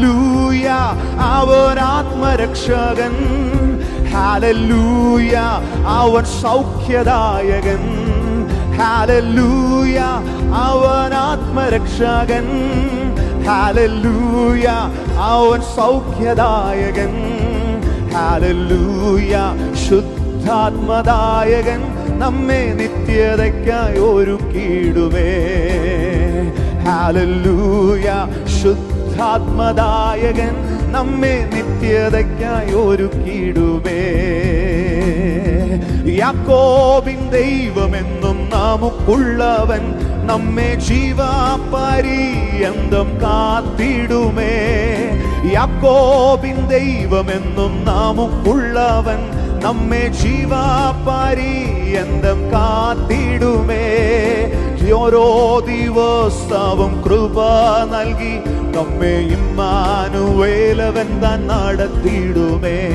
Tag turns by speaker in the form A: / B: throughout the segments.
A: Hallelujah അവൻ ആത്മരക്ഷകൻ. Hallelujah അവൻ സൗഖ്യദായകൻ. ഹാലൂയ അവൻ ആത്മരക്ഷകൻ. ഹാലൂയ അവൻ സൗഖ്യദായകൻ. ഹാലൂയ ശുദ്ധാത്മദായകൻ നമ്മെ നിത്യതയ്ക്കായി ഹാലൂയ ഹാലല്ലൂയ ശുദ്ധാത്മദായകൻ നമ്മെ നിത്യതയ്ക്കായി ഒരുക്കിയിടുമേ. യാക്കോബിൻ ദൈവമെന്നും നമുക്കുള്ളവൻ നമ്മെ ജീവാപര്യന്തം കാത്തിടുമേ. യാക്കോബിൻ ദൈവമെന്നും നമുക്കുള്ളവൻ നമ്മെ ജീവാപര്യന്തം കാത്തിടുമേ. ഓരോ ദിവസവും കൃപ നൽകി നമ്മെ ഇമ്മാനുവേലവൻ താൻ നടത്തിയിടുമേ.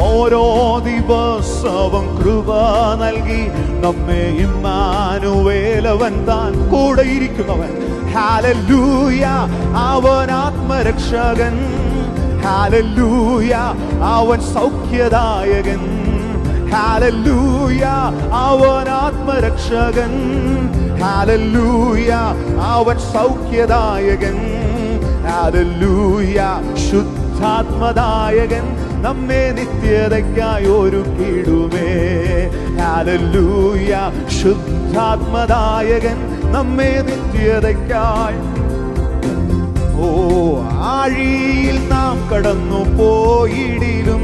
A: ഓരോ ദിവസവും കൃപ നൽകി നമ്മെ ഇമ്മാനുവേലവൻ താൻ കൂടെ ഇരിക്കുന്നവൻ. ഹാലല്ലൂയ അവൻ ആത്മരക്ഷകൻ. ഹാലല്ലൂയ അവൻ സൗഖ്യദായകൻ. ഹാലല്ലൂയ അവൻ ആത്മരക്ഷകൻ. ഹാലല്ലൂയ അവൻ സൗഖ്യദായകൻ. ഹാലല്ലൂയ ശുദ്ധാത്മദായകൻ നമ്മെ നിത്യതയ്ക്കായി ഒരുക്കിടുമേ ഹാലല്ലൂയ ശുദ്ധാത്മദായകൻ നമ്മെ നിത്യതയ്ക്കായി. ഓ ആഴിയിൽ നാം കടന്നു പോയിടിലും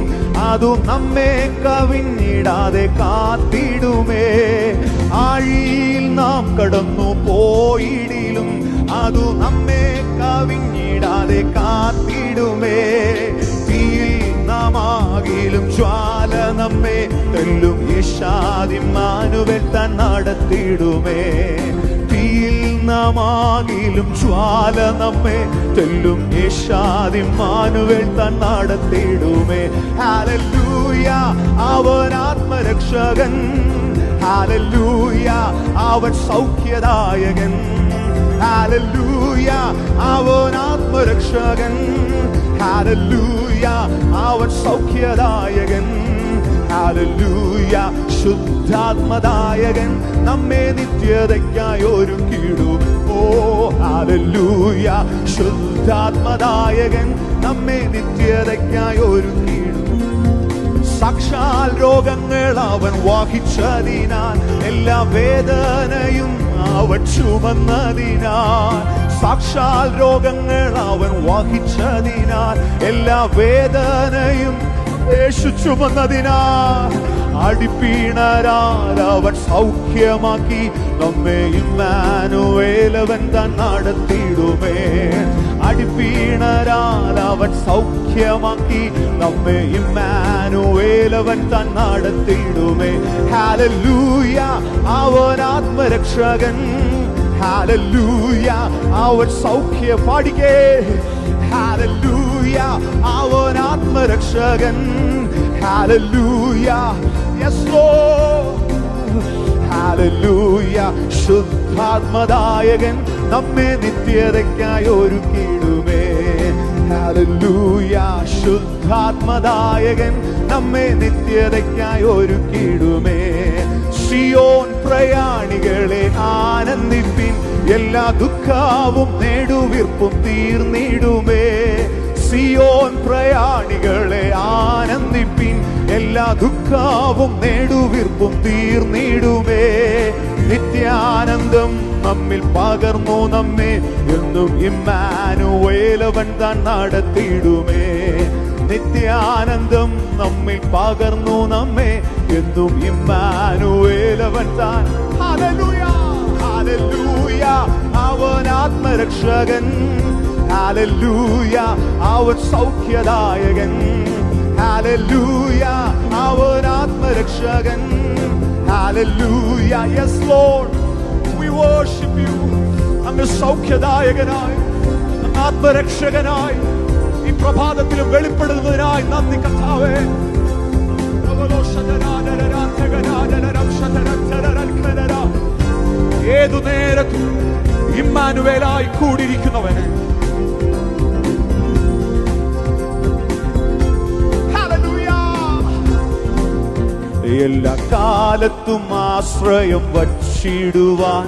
A: അതു നമ്മെ കവിഞ്ഞിടാതെ കാത്തിടുമേ. ആഴിയിൽ നാം കടന്നു പോയിടിലും അതു നമ്മെ കവിഞ്ഞിടാതെ കാത്തിടുമേ. തീയിൽ നാം ആകിലും ജ്വാല നമ്മെ തെല്ലും. യശാദിമാനുവൽ താൻ നടത്തിടുമേ തീയിൽ നാമാകിലും ജ്വാല നമ്മെ തെല്ലും. യേശാദിമാനുവേൽ താൻ തൻ നടത്തിടുമേ അവൻ ആത്മരക്ഷകൻ ഹാലല്ലൂയ അവൻ സൗഖ്യദായകൻ. ഹാലല്ലൂയ അവൻ ആത്മരക്ഷകൻ. ഹാലല്ലൂയ അവൻ സൗഖ്യദായകൻ. ഹാലല്ലൂയ ശുദ്ധാത്മദായകൻ നമ്മെ നിത്യതയ്ക്കായി ഒരുക്കിടും ഓ ഹാലല്ലൂയ ശുദ്ധാത്മദായകൻ നമ്മെ നിത്യതയ്ക്കായി ഒരുക്കിടും സാക്ഷാൽ രോഗങ്ങൾ അവൻ വാഹിച്ചതിനാൽ എല്ലാ വേദനയും അവൻ ചുമന്നതിനാൽ. സാക്ഷാൽ രോഗങ്ങൾ അവൻ വാഹിച്ചതിനാൽ എല്ലാ വേദനയും യേശു ചുമന്നതിനാൽ. അടിപ്പീണരാൽ അവൻ സൗഖ്യമാക്കി നമ്മെ ഇമ്മാനുവേലവൻ താൻ നടത്തിയിടുമേ. സൗഖ്യമാക്കി. നമ്മെ ഇമ്മാനുവേലവൻ താൻ നടത്തിയിടുമേ. അവൻ ആത്മരക്ഷകൻ. ഹാലല്ലൂയ അവൻ സൗഖ്യ പാടിക്കേ ഹാലല്ലൂയ അവൻ ആത്മരക്ഷകൻ. ഹാലല്ലൂയ യെസ്ലോ ഹാലല്ലൂയ ശുദ്ധാത്മദായകൻ നമ്മെ നിത്യതയ്ക്കായി ഒരു ഹാലല്ലൂയ ശുദ്ധാത്മദായകൻ നമ്മെ നിത്യതയ്ക്കായി ഒരുക്കിയിടുമേ. സിയോൻ പ്രയാണികളെ ആനന്ദിപ്പിൻ. എല്ലാ ദുഃഖാവും നേടുവിർപ്പും തീർന്നിടുമേ. സിയോൻ പ്രയാണികളെ ആനന്ദിപ്പിൻ. എല്ലാ ദുഃഖാവും നേടുവിർപ്പും തീർന്നിടുമേ. നിത്യാനന്ദം നമ്മിൽ പകർന്നു നമ്മെ. എന്നും ഇമ്മാനുവേലവൻ താൻ നടത്തിയിടുമേ. നിത്യാനന്ദം നമ്മിൽ പകർന്നു നമ്മെ. എന്നും ഇമ്മാനുവേലവൻ താൻ. അവൻ ആത്മരക്ഷകൻ. അവൻ സൗഖ്യദായകൻ. അവൻ ആത്മരക്ഷകൻ. Yes Lord we worship you. അങ്ങ് സൗഖ്യദായകനായി അങ്ങ് ആത്മരക്ഷകനായി ഈ പ്രഭാതത്തിൽ വെളിപ്പെടുന്നതിനായി നന്ദി കഥാവേ ഏതു നേരത്തും ഇമ്മാനുവേലായി കൂടിയിരിക്കുന്നവനെ. എല്ലാ കാലത്തുമാ ആശ്രയം വച്ചിടുവാൻ